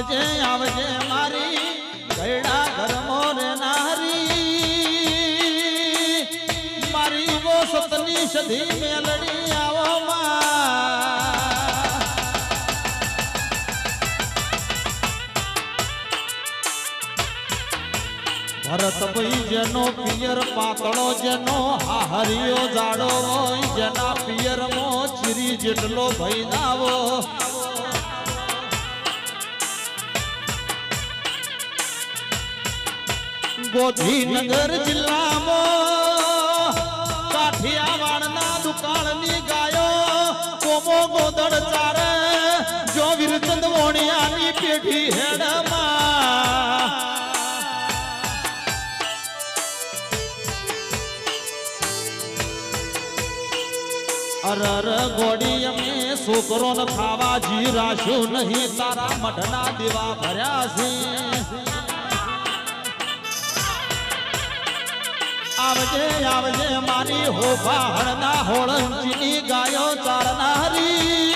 આવજે આવજે મારી, ગયડા ઘરમો રે નારી. મારી વો સતની સધી મેલડી આવો ભરત ભરતભાઈ જેનો પિયર પાતળો, જેનો હાહરિયો જાડો હોય, જેના પિયરમાં ચીરી જેટલો ભઈ ગોધીનગર જિલ્લામાં કાઠિયાવાડના દુકાળની ગાયો કોમો ગોદડ ચારે જો વીરચંદ વોણિયાની પેઢી હેડમાં અરર ગોડી અમે છોકરો ન ખાવા જીરાશું નહીં તારા મઢના દેવા ભર્યા છે આવજે આવજે મારી હોભાળના હોળંચીની ગાયો ચારનારી.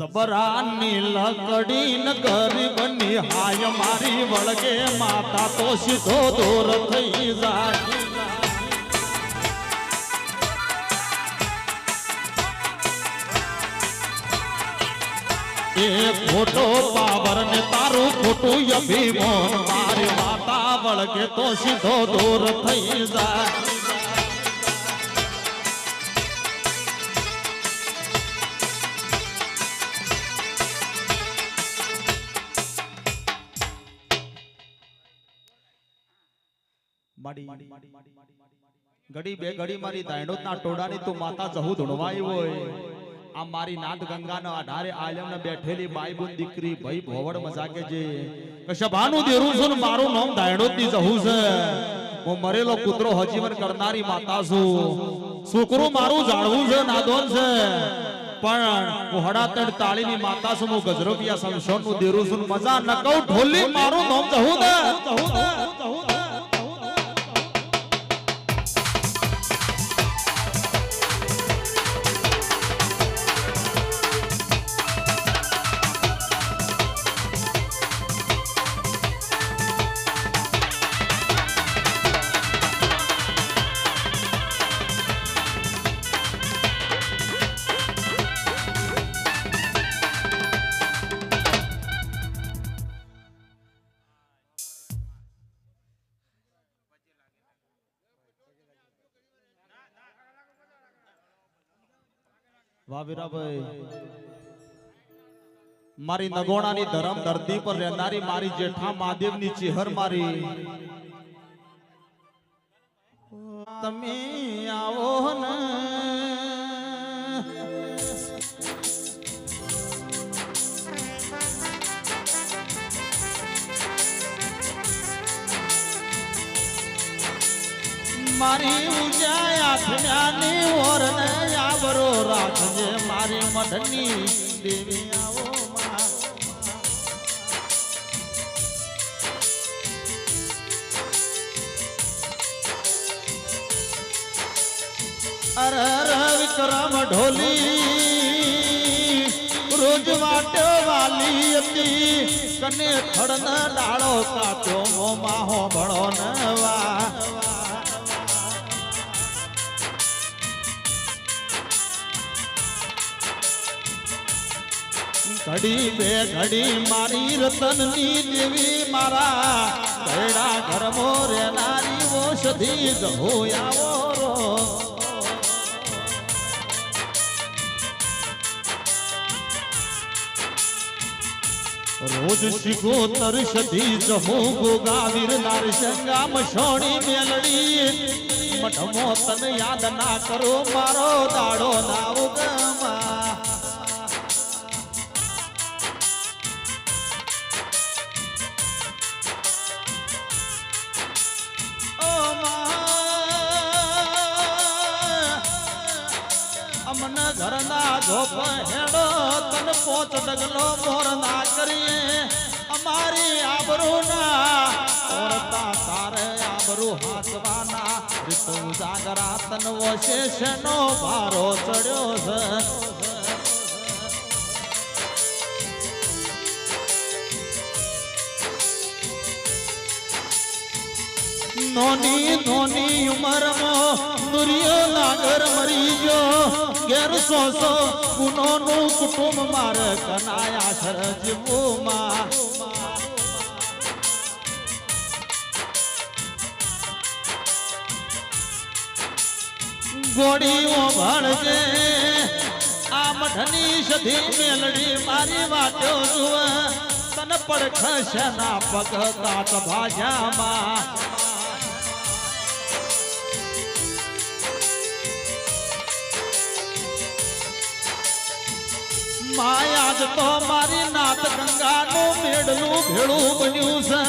જબરાની લકડી ન ગરીબની હાય મારી વળગે માતા તો સીધો દૂર થઈ જાય. એ ખોટો પાવર ને તારું ખોટું અભિમાન. મારી માતા વળગે તો સીધો દૂર થઈ જાય. ઘડી બે ઘડી મારી દાયણોત ના ટોડાની તું માતા જહુ ધૂણવાઈ હોય. આ મારી નાદ ગંગાના આધારે આલમ ને બેઠેલી બાઈ બુન દીકરી ભાઈ ભોવડ મજાકે જે કશભાનું દેરું છું મારું નામ દાયણોતની જહુ છે. હું મરેલો કૂતરો હજીવન કરનારી માતા છું. છોકરું મારું જાળવું છે, નાદોન છે. પણ હું હડાતડ તાળીની માતા છું, હું ગજરોપિયા સંશોનનું દેરું છું મજા ન કહું ઢોલી મારું નામ જહુ ને જહુ ને જહુ ને વાહ વીરાભાઈ મારી નગોણાની ધરમ ધરતી પર રહેનારી મારી જેઠા મહાદેવની ચેહર મારી. તમે આવો ને. મારી ઉજાય આખડાની ઓરને આવરો રાખજે મારી મઢની દેવી આવો અરે અર અર, વિક્રમ ઢોલી, રોજ વાટો વાલી હતી, કને ખડન ડાળો કાપ્યો મોમાં હો ભણો નવા ઘડી બે ઘડી મારી રતનની દેવી મારા. ઘરડા ઘરમો રેનારી ઓષધી જહો આવો રો. રોજ શીખો તરસધી જહો ગોગાવીર નારસંગા મશોણી મેલડી. મઠમો તન યાદ ના કરો, મારો દાડો ના ઉગમા ઘરના ધોપ હેડો, તન પોત ડગલો મોર ના કરીએ. અમારી આબરૂ ના ઓરતા તારે આબરૂ હાથવાના. રીતુ જાગરા તન વશેષ નો ભારો ચડ્યો છે. નોની નોની ઉંમરમાં દુરિયો લાગર મરી ગયો. ઘેર સો સો ગુનોનું કુટુંબ મારે કનાયા સર જીવોમાં ગોળીઓ ભણજે આ મઠની સધી મેલડી મારી વાટો જુએ. તન પડખશ ના પગ તાત ભાજામાં. માયા જ તો મારી નાથ ગંગાનું મેળનું ભેળું બન્યું છે.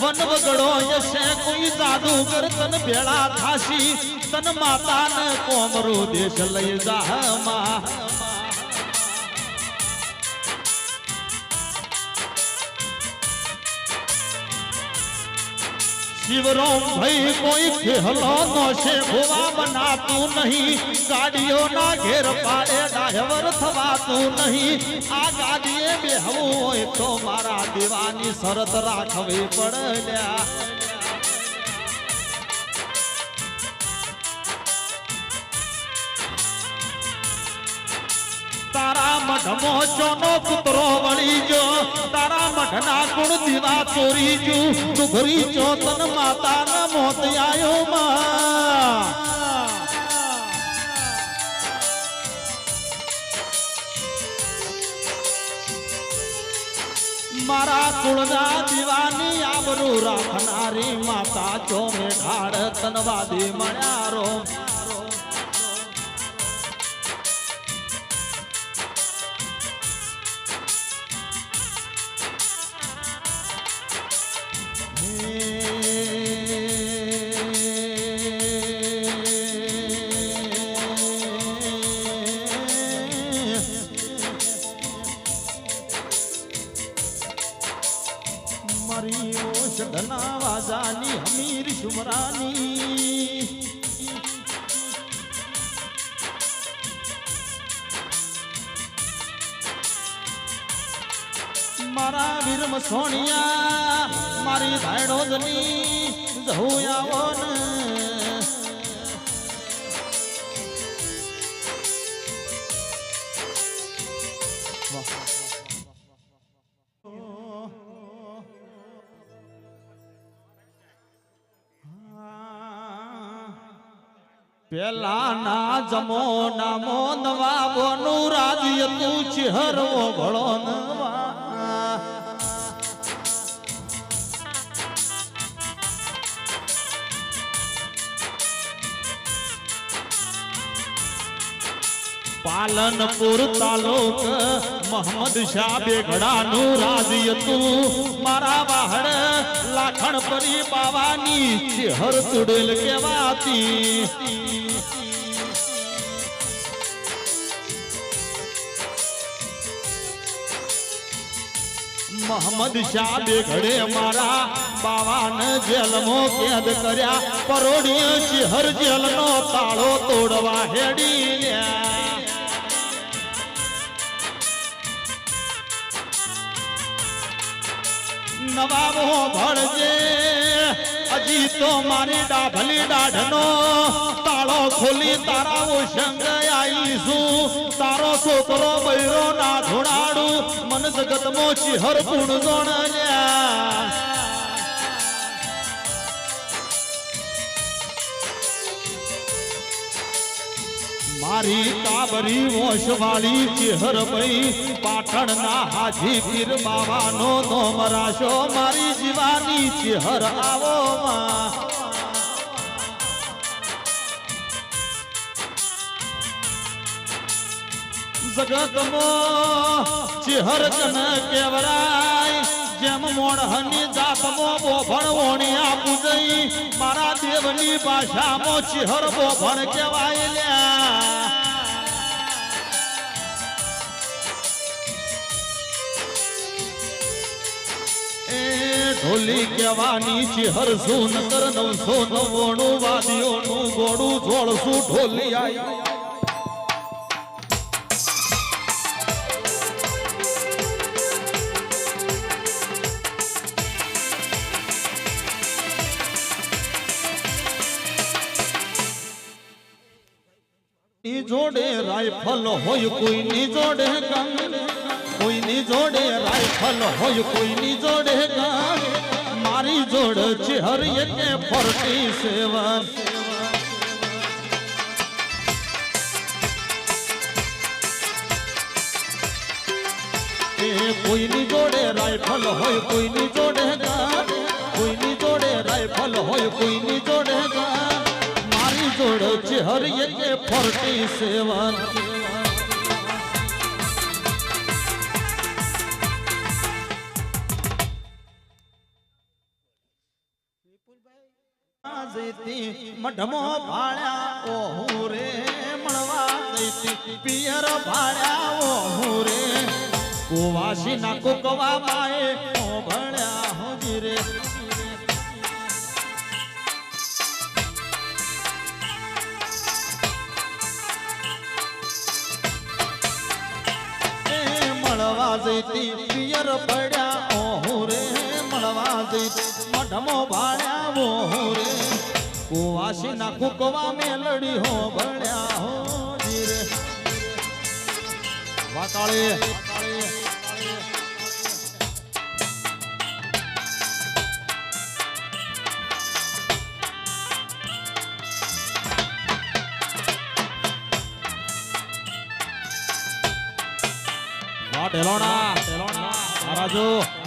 વન વગડો યશે, કોઈ જાદુગર તન ભેળા થાશી. તન માતાને કોમરો દેશ લઈ જાહમાં. શિવરોમ ભાઈ કોઈ ખેહલો નો છે ભોવા બનાતું નહીં. ગાડીઓ ના ઘેર પાડે ડાહવર થવાતું નહીં. આ ગાડીએ બેહવું હોય તો મારા દીવાની શરત રાખવી પડ્યા મઢમો ચોનો કૂતરો વળી જો તારા મઢના ગુણ દીવા ચોરી જો સુઘરી ચોતન માતાના મોત આયો માં. મારા કુળના દીવાની આબરૂ રાખનારી માતા જો મેઘાડ તનવાદી મળ્યા મારા વીરમ સોનિયા મારી ભાઈડો જની જહુ આવો ને પેલા ના જમો નામો નવાબોનું રાજ્ય તું ચહેરો ભળો નવા પાલનપુર તાલુક, મોહમ્મદ શાહ બેગડાનું રાજ્ય તું મારા વાહણ લાખણ પરી બાવાની ચેહર તુડેલ કેવાતી મોહમ્મદ શાહ બેગડે મારા બાવાન જેલમો કેદ કર્યા. પરોડીય ચેહર જેલનો તાળો તોડવા હેડી લ્યા નવાબો ભળજે અજી તો મારી ડાભલી દાઢનો તાળો ખોલી તારા સંગ આવીશું. તારો છોકરો બૈરો ના ધોડાડું મન જગત ચિહર પૂર્ણ જોણલ્યા મારી કાબરી વોશવાળી ચેહર ભાઈ પાટણના હાજી પીર બાવાનો નો મરાશો મારી જીવાની ચેહર આવો માં. જગતમાં ચેહર કન કેવરાય. જેમ મોણહની જાતમો બોભણ ઓણી આપું મારા દેવની ભાષામાં ચિહરબો બોભણ કહેવાય લ્યા. એ ઢોલી કહેવાની ચિહર સુન કર નવસો નવ્વાણું વાદીઓનું ગોળું જોડશું ઢોલી. આઈ જોડે રાઇફલ હોય કોઈની જોડે ગન કોઈની જોડે રાઇફલ હોય કોઈની જોડે ગન મારી જોડ છે હર એકે ફોર્ટી સેવન એ કોઈની જોડે રાઇફલ હોય કોઈની જોડે ગન કોઈની જોડે રાઇફલ હોય કોઈની જોડે ગન મારી જોડ છે હર એકે ફોર્ટી મઢમો ભાળ્યા, ઓહુ રે, મળવા જઈતી પિયર ભાળ્યા, ઓહુ રે. કુવાસી ના કુકવા માએ ઓ ભળ્યા, હોજી રે. મળવા જઈતી પિયર પડ્યા, ઓહુ રે, મળવા જઈતી મઢમો ભાળ્યા, ઓહુ રે. કુવાસી ના કુકવા મેલડી હો ભણ્યા હો જીરે. વાતાળે. વાહ ઢેલોણા ઢેલોણા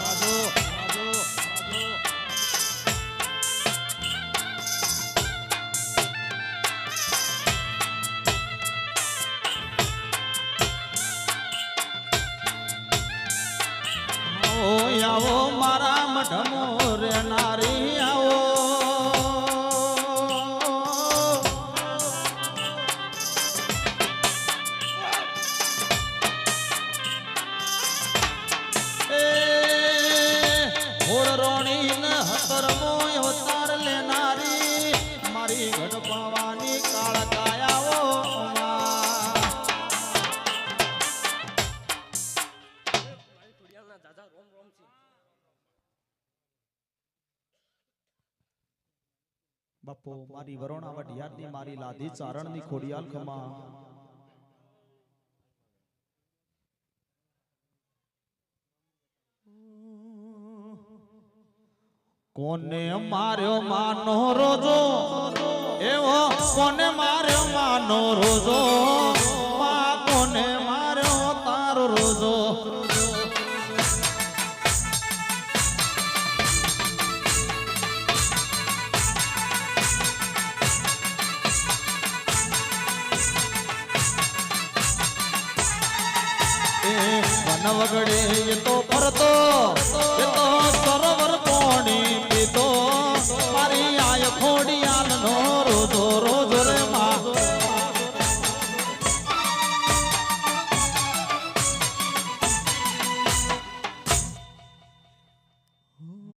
મારી વરોણા વઢિયારની મારી લાધી ચારણની ખોડિયાલ ખમા. કોને માર્યો માનો રોજો? એવો કોને માર્યો માનો રોજો? નવગડે એ તો ફરતો એ સરોવર પોણી